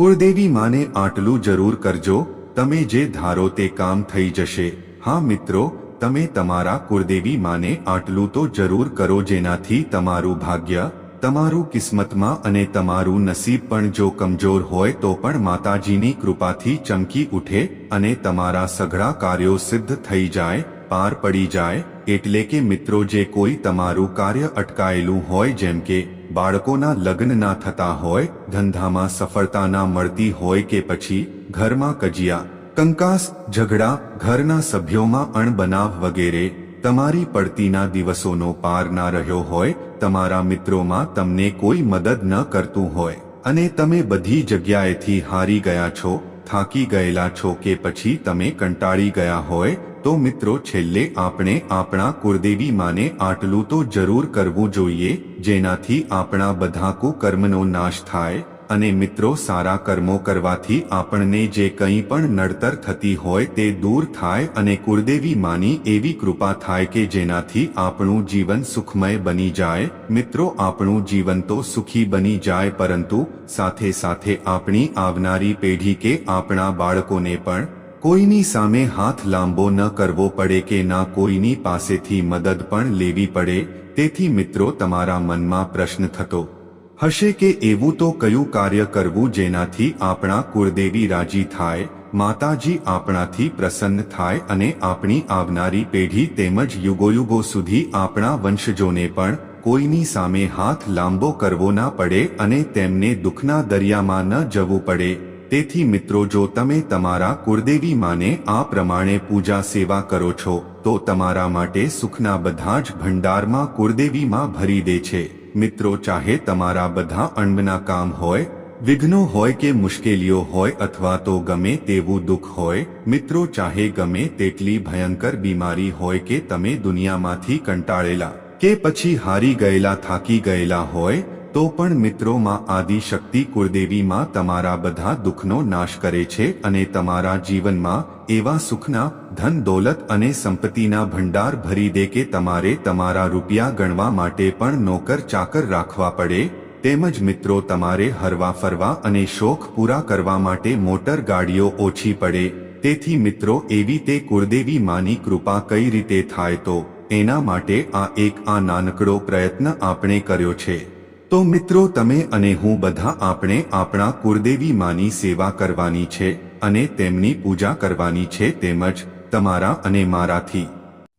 કુળદેવી માને આટલું જરૂર કરજો, તમે જે ધારો તે કામ થઈ જશે. હા મિત્રો, તમે તમારા કુળદેવી માને આટલું તો જરૂર કરો જેનાથી તમારું ભાગ્ય, તમારું કિસ્મતમાં અને તમારું નસીબ પણ જો કમજોર હોય તો પણ માતાજીની કૃપાથી ચમકી ઉઠે અને તમારા સઘળા કાર્યો સિદ્ધ થઈ જાય, પાર પડી જાય, એટલે કે મિત્રો જે કોઈ તમારું કાર્ય અટકાયેલું હોય જેમ કે બાળકોના લગ્ન ના થતા હોય, ધંધામાં સફળતા ના મળતી હોય કે પછી ઘરમાં કજિયા, કંકાસ, ઝઘડા, ઘરના સભ્યોમાં અણબનાવ વગેરે તમારી પડતીના દિવસોનો પાર ના રહ્યો હોય, તમારા મિત્રોમાં તમને કોઈ મદદ ન કરતું હોય, અને તમે બધી જગ્યાએથી હારી ગયા છો થાકી ગયેલા છો કે પછી તમે કંટાળી ગયા હોય, તો મિત્રો છેલ્લે આપણે આપણા કુળદેવી માને આટલું તો જરૂર કરવું જોઈએ, જેનાથી આપણા બધા કુકર્મનો નાશ થાય. અને મિત્રો, સારા કર્મો કરવાથી આપણને જે કંઈ પણ નડતર થતી હોય તે દૂર થાય અને કુળદેવી માની એવી કૃપા થાય કે જેનાથી આપણું જીવન સુખમય બની જાય. મિત્રો, આપણું જીવન તો સુખી બની જાય, પરંતુ સાથે સાથે આપણી આવનારી પેઢી કે આપણા બાળકોને પણ કોઈની સામે હાથ લાંબો ન કરવો પડે કે ના કોઈની પાસેથી મદદ પણ લેવી પડે. તેથી મિત્રો, તમારા મનમાં પ્રશ્ન થતો હશે કે એવું તો કયું કાર્ય કરવું જેનાથી આપણા કુળદેવી રાજી થાય, માતાજી આપણાથી પ્રસન્ન થાય અને આપણી આવનારી પેઢી તેમજ યુગોયુગો સુધી આપણા વંશજોને પણ કોઈની સામે હાથ લાંબો કરવો ના પડે અને તેમને દુઃખના દરિયામાં ન જવું પડે. તેથી મિત્રો, જો તમે તમારા કુળદેવી માને આ પ્રમાણે પૂજા સેવા કરો છો, તો તમારા માટે સુખના બધા જ ભંડારમાં કુળદેવીમાં ભરી દે છે. મિત્રો, ચાહે તમારા બધા અણબના કામ હોય, વિઘ્નો હોય કે મુશ્કેલીઓ હોય અથવા તો ગમે તેવું દુઃખ હોય, મિત્રો, ચાહે ગમે તેટલી ભયંકર બીમારી હોય કે તમે દુનિયામાંથી કંટાળેલા કે પછી હારી ગયેલા, થાકી ગયેલા હોય તો પણ મિત્રોમાં આદિશક્તિ કુળદેવીમાં તમારા બધા દુઃખનો નાશ કરે છે અને તમારા જીવનમાં એવા સુખના, ધન દોલત અને સંપત્તિના ભંડાર ભરી દે કે તમારે તમારા રૂપિયા ગણવા માટે પણ નોકર ચાકર રાખવા પડે, તેમજ મિત્રો તમારે હરવા ફરવા અને શોખ પૂરા કરવા માટે મોટર ગાડીઓ ઓછી પડે, તેથી મિત્રો એવી તે કુળદેવી માની કૃપા કઈ રીતે થાય તો, એના માટે આ એક આ નાનકડો પ્રયત્ન આપણે કર્યો છે. તો મિત્રો તમે અને હું બધા આપણે આપણા કુળદેવી માની સેવા કરવાની છે અને તેમની પૂજા કરવાની છે તેમજ તમારા અને મારાથી.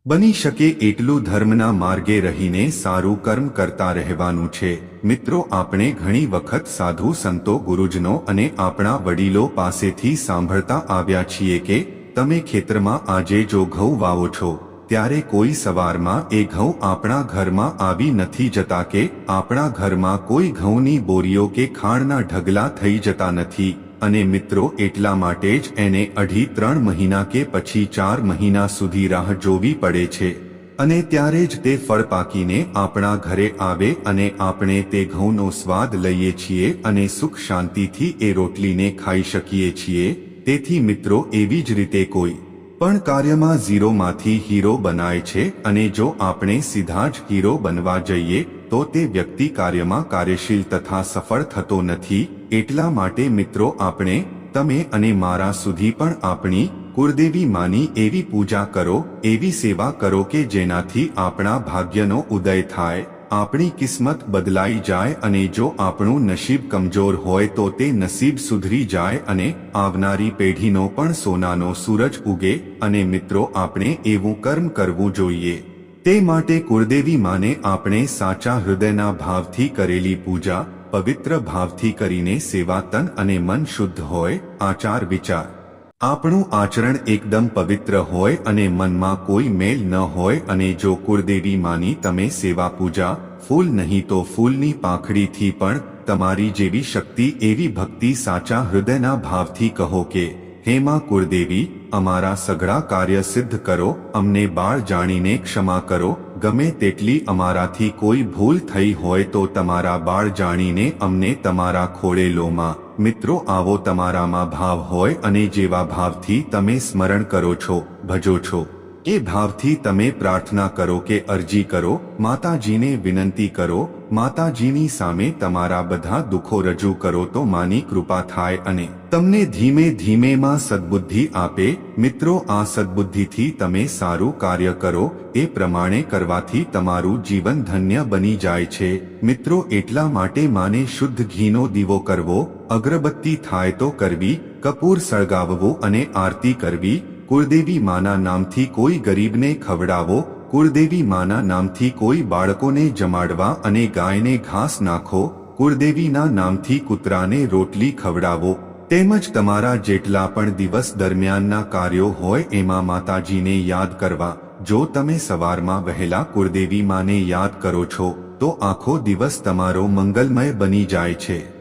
બની શકે એટલું ધર્મના માર્ગે રહીને સારું કર્મ કરતા રહેવાનું છે. મિત્રો, આપણે ઘણી વખત સાધુ સંતો, ગુરુજનો અને આપણા વડીલો પાસેથી સાંભળતા આવ્યા છીએ કે તમે ખેતરમાં આજે જો ઘઉં વાવો છો ત્યારે કોઈ સવારમાં એ ઘઉં આપણા ઘરમાં આવી નથી જતા કે આપણા ઘરમાં કોઈ ઘઉંની બોરીઓ કે ખાણના ઢગલા થઈ જતા નથી. અને મિત્રો, એટલા માટે જ એને અઢી ત્રણ મહિના કે પછી ચાર મહિના સુધી રાહ જોવી પડે છે. અને ત્યારે જ તે ફળ પાકીને આપણા ઘરે આવે અને આપણે તે ઘઉંનો સ્વાદ લઈએ છીએ અને સુખ શાંતિથી એ રોટલીને ખાઈ શકીએ છીએ. તેથી મિત્રો, એવી જ રીતે કોઈ પણ કાર્યમાં ઝીરોમાંથી હીરો બનાય છે અને જો આપણે સીધા જ હીરો બનવા જઈએ, તો તે વ્યક્તિ કાર્યમાં કાર્યશીલ તથા સફળ થતો નથી. એટલા માટે મિત્રો આપણે, તમે અને મારા સુધી પણ આપણી કુળદેવી માની એવી પૂજા કરો, એવી સેવા કરો કે જેનાથી આપણા ભાગ્યનો ઉદય થાય. આપણી કિસ્મત બદલાઈ જાય અને જો આપણું નસીબ કમજોર હોય તો તે નસીબ સુધરી જાય અને આવનારી પેઢીનો પણ સોનાનો સૂરજ ઉગે અને મિત્રો, આપણે એવું કર્મ કરવું જોઈએ. તે માટે કુળદેવી માને આપણે સાચા હૃદયના ભાવથી કરેલી પૂજા, પવિત્ર ભાવથી કરીને સેવા તન અને મન શુદ્ધ હોય, આચાર વિચાર. આપણું આચરણ એકદમ પવિત્ર હોય અને મનમાં કોઈ મેલ ન હોય અને જો કુળદેવી માની તમે સેવા પૂજા, ફૂલ નહીં તો ફૂલની પાંખડીથી પણ તમારી જેવી શક્તિ એવી ભક્તિ સાચા હૃદયના ભાવથી કહો કે, હે માં કુળદેવી, અમારા સઘળા કાર્ય સિદ્ધ કરો, અમને બાળ જાણીને ક્ષમા કરો, ગમે તેટલી અમારાથી કોઈ ભૂલ થઈ હોય તો તમારા બાળ જાણીને અમને તમારા ખોળે લોમાં મિત્રો આવો તમારામાં ભાવ હોય અને જેવા ભાવથી તમે સ્મરણ કરો છો ભજો છો. એ ભાવથી તમે પ્રાર્થના કરો કે અરજી કરો, માતાજીને વિનંતી કરો, માતાજીની સામે તમારા બધા દુઃખો રજૂ કરો તો માની કૃપા થાય અને તમને ધીમે ધીમે માં સદબુદ્ધિ આપે. મિત્રો, આ સદબુદ્ધિથી તમે સારું કાર્ય કરો, એ પ્રમાણે કરવાથી તમારું જીવન ધન્ય બની જાય છે. મિત્રો, એટલા માટે માને શુદ્ધ ઘીનો દીવો કરવો, અગરબત્તી થાય તો કરવી, કપૂર સળગાવવું અને આરતી કરવી કુળદેવી માના નામથી કોઈ ગરીબને ખવડાવો, કુળદેવી માના નામથી કોઈ બાળકોને જમાડવા અને ગાયને ઘાસ નાખો, કુળદેવીના નામથી કૂતરાને રોટલી ખવડાવો. તેમજ તમારા જેટલા પણ દિવસ દરમિયાનના કાર્યો હોય એમાં માતાજીને યાદ કરવા. જો તમે સવારમાં વહેલા કુળદેવી માને યાદ કરો છો, તો આખો દિવસ તમારો મંગલમય બની જાય છે.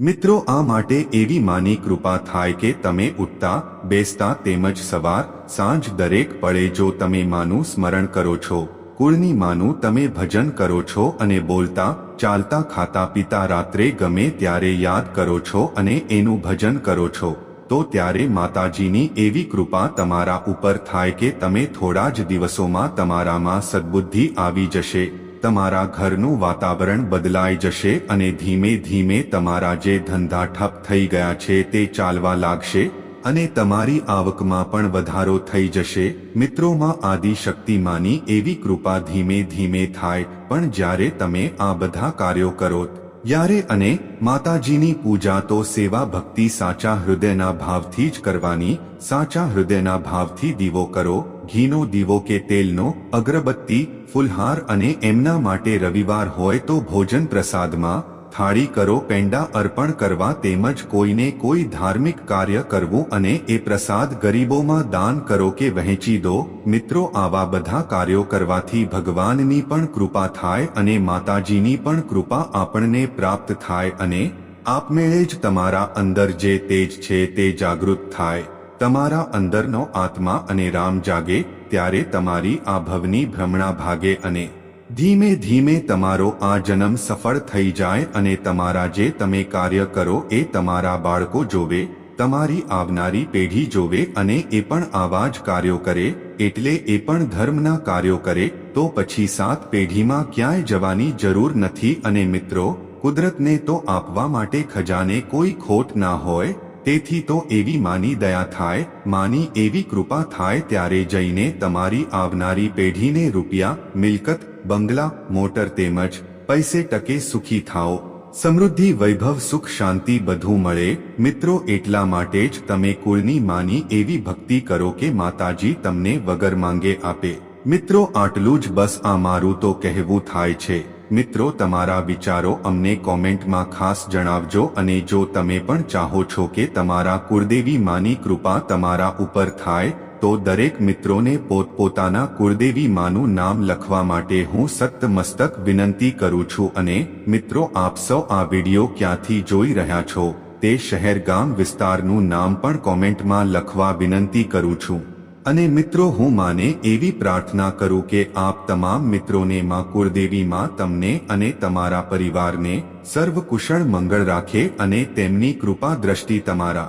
મિત્રો, આ માટે એવી માની કૃપા થાય કે તમે ઉઠતા, બેસતા તેમજ સવાર, સાંજ દરેક પળે જો તમે માનું સ્મરણ કરો છો. કુળની માનું તમે ભજન કરો છો અને બોલતા, ચાલતા, ખાતા, પીતા રાત્રે ગમે ત્યારે યાદ કરો છો અને એનું ભજન કરો છો. તો ત્યારે માતાજીની એવી કૃપા તમારા ઉપર થાય કે તમે થોડા જ દિવસોમાં તમારામાં સદબુદ્ધિ આવી જશે. તમારા ઘરનું વાતાવરણ બદલાઈ જશે અને ધીમે ધીમે તમારા જે ધંધા ઠપ થઈ ગયા છે તે ચાલવા લાગશે અને તમારી આવકમાં પણ વધારો થઈ જશે. મિત્રોમાં આદિ શક્તિમાની એવી કૃપા ધીમે ધીમે થાય, પણ જ્યારે તમે આ બધા કાર્યો કરો ત્યારે અને માતાજીની પૂજા તો સેવા ભક્તિ સાચા હૃદયના ભાવથી જ કરવાની, સાચા હૃદયના ભાવથી દીવો કરો ઘીનો દીવો કે તેલનો અગરબત્તી, ફુલહાર અને એમના માટે રવિવાર હોય તો ભોજન પ્રસાદમાં થાળી કરો, પેંડા અર્પણ કરવા તેમજ કોઈને કોઈ ધાર્મિક કાર્ય કરવું અને એ પ્રસાદ ગરીબોમાં દાન કરો કે વહેંચી દો. મિત્રો, આવા બધા કાર્યો કરવાથી ભગવાનની પણ કૃપા થાય અને માતાજીની પણ કૃપા આપણને પ્રાપ્ત થાય અને આપમેળે જ તમારા અંદર જે તેજ છે તે જાગૃત થાય. તમારા અંદરનો આત્મા અને રામ જાગે, ત્યારે તમારી આ ભવની ભ્રમણા ભાગે અને ધીમે ધીમે તમારો આ જન્મ સફળ થઈ જાય અને તમારા જે તમે કાર્ય કરો એ તમારા બાળકો જોવે, તમારી આવનારી પેઢી જોવે અને એ પણ આવા જ કાર્યો કરે, એટલે એ પણ ધર્મના કાર્યો કરે, તો પછી સાત પેઢીમાં ક્યાંય જવાની જરૂર નથી અને મિત્રો, કુદરતને તો આપવા માટે ખજાને કોઈ ખોટ ના હોય તેથી તો એવી માની દયા થાય, માની એવી કૃપા થાય ત્યારે જઈને તમારી આવનારી પેઢીને રૂપિયા, મિલકત, બંગલા, મોટર તેમજ પૈસે ટકે સુખી થાઓ. સમૃદ્ધિ, વૈભવ, સુખ, શાંતિ બધું મળે. મિત્રો, એટલા માટે જ તમે કુળની માની એવી ભક્તિ કરો કે માતાજી તમને વગર માંગે આપે. મિત્રો, આટલું જ બસ આ મારું તો કહેવું થાય છે. મિત્રો, તમારા વિચારો અમને કોમેન્ટમાં ખાસ જણાવજો અને જો તમે પણ ચાહો છો કે તમારા કુળદેવી માની કૃપા તમારા ઉપર થાય, તો દરેક મિત્રોને પોતપોતાના કુળદેવી માનું નામ લખવા માટે હું સત્ત મસ્તક વિનંતી કરું છું અને મિત્રો, આપ સૌ આ વીડિયો ક્યાંથી જોઈ રહ્યા છો તે શહેર ગામ વિસ્તારનું નામ પણ કોમેન્ટમાં લખવા વિનંતી કરું છું. અને મિત્રો, હું માને એવી પ્રાર્થના કરું કે આપ તમામ મિત્રોને માં કુળદેવી માં તમને અને તમારા પરિવારને સર્વ કુશળ મંગળ રાખે અને તેમની કૃપા દ્રષ્ટિ તમારા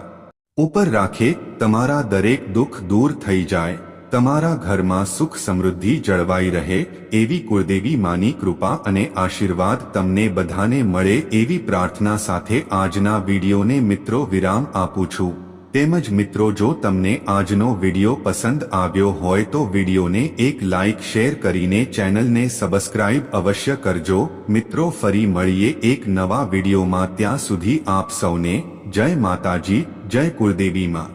ઉપર રાખે. તમારા દરેક દુઃખ દૂર થઈ જાય. તમારા ઘરમાં સુખ સમૃદ્ધિ જળવાઈ રહે. એવી કુળદેવી માની કૃપા અને આશીર્વાદ તમને બધાને મળે એવી પ્રાર્થના સાથે આજના વિડીયોને મિત્રો વિરામ આપું છું. તેમજ મિત્રો, જો તમને આજનો વિડિયો પસંદ આવ્યો હોય તો વિડિયોને એક લાઇક શેર કરીને ચેનલને સબસ્ક્રાઇબ અવશ્ય કરજો. મિત્રો, ફરી મળીએ એક નવા વિડિયોમાં. ત્યાં સુધી આપ સૌને જય માતાજી, જય કુળદેવીમાં